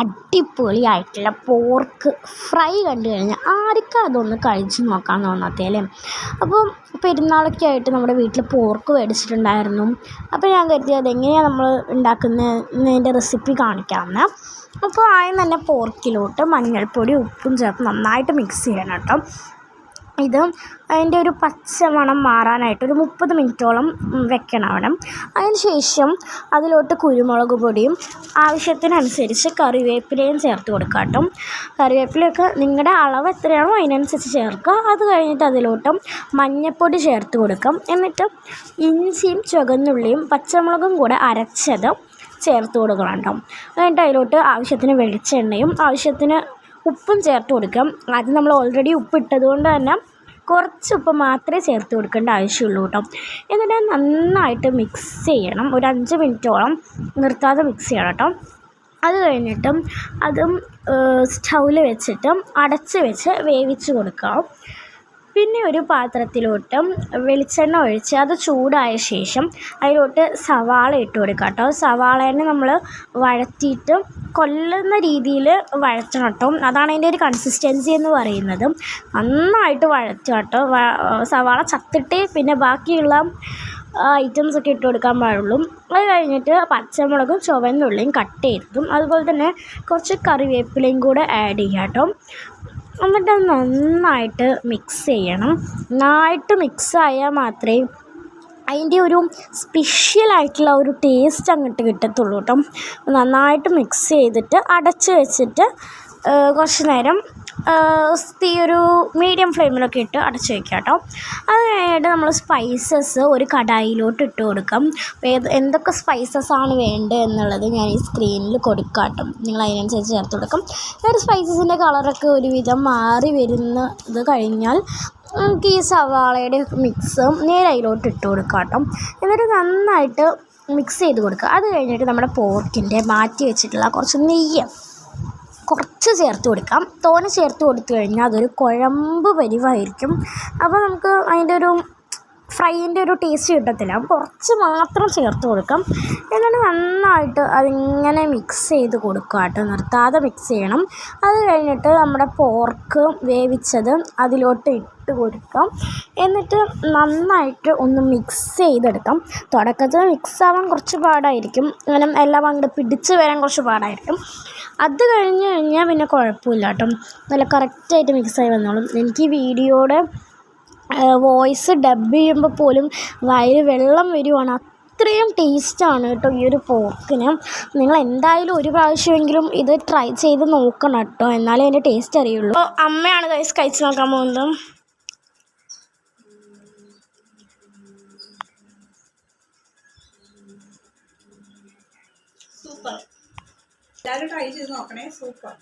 അടിപൊളിയായിട്ടുള്ള pork fry കണ്ടു കഴിഞ്ഞാൽ ആർക്കും അതൊന്ന് കഴിച്ച് നോക്കാൻ തോന്നാത്തേ അല്ലേ? അപ്പോൾ പെരുന്നാളൊക്കെ ആയിട്ട് നമ്മുടെ വീട്ടിൽ പോർക്ക് മേടിച്ചിട്ടുണ്ടായിരുന്നു. അപ്പോൾ ഞാൻ കരുതി അതെങ്ങനെയാണ് നമ്മൾ ഉണ്ടാക്കുന്നതിന്റെ റെസിപ്പി കാണിക്കാമെന്ന്. അപ്പോൾ ആദ്യം തന്നെ പോർക്കിലോട്ട് മഞ്ഞൾപ്പൊടി ഉപ്പും ചേർത്ത് നന്നായിട്ട് മിക്സ് ചെയ്യണം കേട്ടോ. ഇത് അതിന്റെ ഒരു പച്ച മണം മാറാനായിട്ട് ഒരു മുപ്പത് മിനിറ്റോളം വെക്കണം അവിടെ അതിന് ശേഷം അതിലോട്ട് കുരുമുളക് പൊടിയും ആവശ്യത്തിനനുസരിച്ച് കറിവേപ്പിലയും ചേർത്ത് കൊടുക്കുക കേട്ടോ. കറിവേപ്പിലയൊക്കെ നിങ്ങളുടെ അളവ് എത്രയാണോ അതിനനുസരിച്ച് ചേർക്കുക. അത് കഴിഞ്ഞിട്ട് അതിലോട്ട് മഞ്ഞൾപ്പൊടി ചേർത്ത് കൊടുക്കാം. എന്നിട്ട് ഇഞ്ചിയും ചുവന്നുള്ളിയും പച്ചമുളകും കൂടെ അരച്ചത് ചേർത്ത് കൊടുക്കണം കേട്ടോ. എന്നിട്ട് അതിലോട്ട് ആവശ്യത്തിന് വെളിച്ചെണ്ണയും ആവശ്യത്തിന് ഉപ്പും ചേർത്ത് കൊടുക്കാം. ആദ്യം നമ്മൾ ഓൾറെഡി ഉപ്പ് ഇട്ടത് കൊണ്ട് തന്നെ കുറച്ച് ഉപ്പ് മാത്രമേ ചേർത്ത് കൊടുക്കേണ്ട ആവശ്യമുള്ളൂ കേട്ടോ. എന്നിട്ട് നന്നായിട്ട് മിക്സ് ചെയ്യണം. ഒരു അഞ്ച് മിനിറ്റോളം നിർത്താതെ മിക്സ് ചെയ്യണം കേട്ടോ. അത് കഴിഞ്ഞിട്ടും അതും സ്റ്റൗവിൽ വെച്ചിട്ട് അടച്ച് വെച്ച് വേവിച്ച് കൊടുക്കാം. പിന്നെ ഒരു പാത്രത്തിലോട്ട് വെളിച്ചെണ്ണ ഒഴിച്ച് അത് ചൂടായ ശേഷം അതിലോട്ട് സവാള ഇട്ട് കൊടുക്കുക കേട്ടോ. സവാളേനെ നമ്മൾ വഴറ്റിയിട്ട് കൊല്ലുന്ന രീതിയിൽ വഴറ്റണം കേട്ടോ. അതാണ് അതിന്റെ ഒരു കൺസിസ്റ്റൻസി എന്ന് പറയുന്നത്. നന്നായിട്ട് വഴറ്റുക കേട്ടോ. സവാള ചത്തിട്ട് പിന്നെ ബാക്കിയുള്ള ഐറ്റംസ് ഒക്കെ ഇട്ട് കൊടുക്കാൻ പാടുള്ളൂ. അത് കഴിഞ്ഞിട്ട് പച്ചമുളകും ചുവന്നുള്ളിയും കട്ട് ചെയ്തതും. അതുപോലെ തന്നെ കുറച്ച് കറിവേപ്പിലയും കൂടെ ആഡ് ചെയ്യാം കേട്ടോ. എന്നിട്ട് നന്നായിട്ട് മിക്സ് ചെയ്യണം. നന്നായിട്ട് മിക്സ് ആയാൽ മാത്രമേ അതിന്റെ ഒരു സ്പെഷ്യലായിട്ടുള്ള ഒരു ടേസ്റ്റ് അങ്ങോട്ട് കിട്ടത്തുള്ളൂ കേട്ടോ നന്നായിട്ട് മിക്സ് ചെയ്തിട്ട് അടച്ച് വെച്ചിട്ട് കുറച്ച് നേരം തീ ഒരു മീഡിയം ഫ്ലെയിമിലൊക്കെ ഇട്ട് അടച്ച് വയ്ക്കുക കേട്ടോ. അത് കഴിഞ്ഞിട്ട് നമ്മൾ സ്പൈസസ് ഒരു കടായിലോട്ട് ഇട്ട് കൊടുക്കാം. ഏത് എന്തൊക്കെ സ്പൈസസ് ആണ് വേണ്ടത് എന്നുള്ളത് ഞാൻ ഈ സ്ക്രീനിൽ കൊടുക്കാം കേട്ടോ നിങ്ങൾ അതിനനുസരിച്ച് ചേർത്ത് കൊടുക്കും. ഒരു സ്പൈസസിന്റെ കളറൊക്കെ ഒരുവിധം മാറി വരുന്നത് കഴിഞ്ഞാൽ നമുക്ക് ഈ സവാളയുടെ മിക്സ് നേരെ അതിലോട്ട് ഇട്ട് കൊടുക്കാം കേട്ടോ. എന്നിട്ട് നന്നായിട്ട് മിക്സ് ചെയ്ത് കൊടുക്കുക. അത് കഴിഞ്ഞിട്ട് നമ്മുടെ പോർക്കിന്റെ മാറ്റി വെച്ചിട്ടുള്ള കുറച്ച് നെയ്യ്. കുറച്ച് ചേർത്ത് കൊടുക്കാം. തോനെ ചേർത്ത് കൊടുത്തു കഴിഞ്ഞാൽ അതൊരു കുഴമ്പ് പരിവായിരിക്കും. അപ്പോൾ നമുക്ക് അതിന്റെ ഒരു ഫ്രൈന്റെ ഒരു ടേസ്റ്റ് കിട്ടത്തില്ല. കുറച്ച് മാത്രം ചേർത്ത് കൊടുക്കാം. എന്നിട്ട് നന്നായിട്ട് അതിങ്ങനെ മിക്സ് ചെയ്ത് കൊടുക്കുക കേട്ടോ. നിർത്താതെ മിക്സ് ചെയ്യണം. അത് കഴിഞ്ഞിട്ട് നമ്മുടെ പോർക്ക് വേവിച്ചത് അതിലോട്ട് ഇട്ട് കൊടുക്കാം. എന്നിട്ട് നന്നായിട്ട് ഒന്ന് മിക്സ് ചെയ്തെടുക്കാം. തുടക്കത്തിൽ മിക്സ് ആവാൻ കുറച്ച് പാടായിരിക്കും. അങ്ങനെ എല്ലാം അങ്ങോട്ട് പിടിച്ച് വരാൻ കുറച്ച് പാടായിരിക്കും. അത് കഴിഞ്ഞ് കഴിഞ്ഞാൽ പിന്നെ കുഴപ്പമില്ല കേട്ടോ. നല്ല കറക്റ്റായിട്ട് മിക്സായി വന്നോളും. എനിക്ക് വീഡിയോയുടെ വോയിസ് ഡബ് ചെയ്യുമ്പോൾ പോലും വായിൽ വെള്ളം വരുവാണ്. അത്രയും ടേസ്റ്റാണ് കേട്ടോ ഈ ഒരു പോർക്കിന് നിങ്ങൾ എന്തായാലും ഒരു പ്രാവശ്യമെങ്കിലും ഇത് ട്രൈ ചെയ്ത് നോക്കണം കേട്ടോ. എന്നാലേ അതിന്റെ ടേസ്റ്റ് അറിയുള്ളൂ. അപ്പോൾ അമ്മയാണ് കൈസ് കഴിച്ചു നോക്കാൻ പോകുന്നത്. സൂപ്പർ എല്ലാവരും ട്രൈ ചെയ്ത് നോക്കണേ. സൂപ്പർ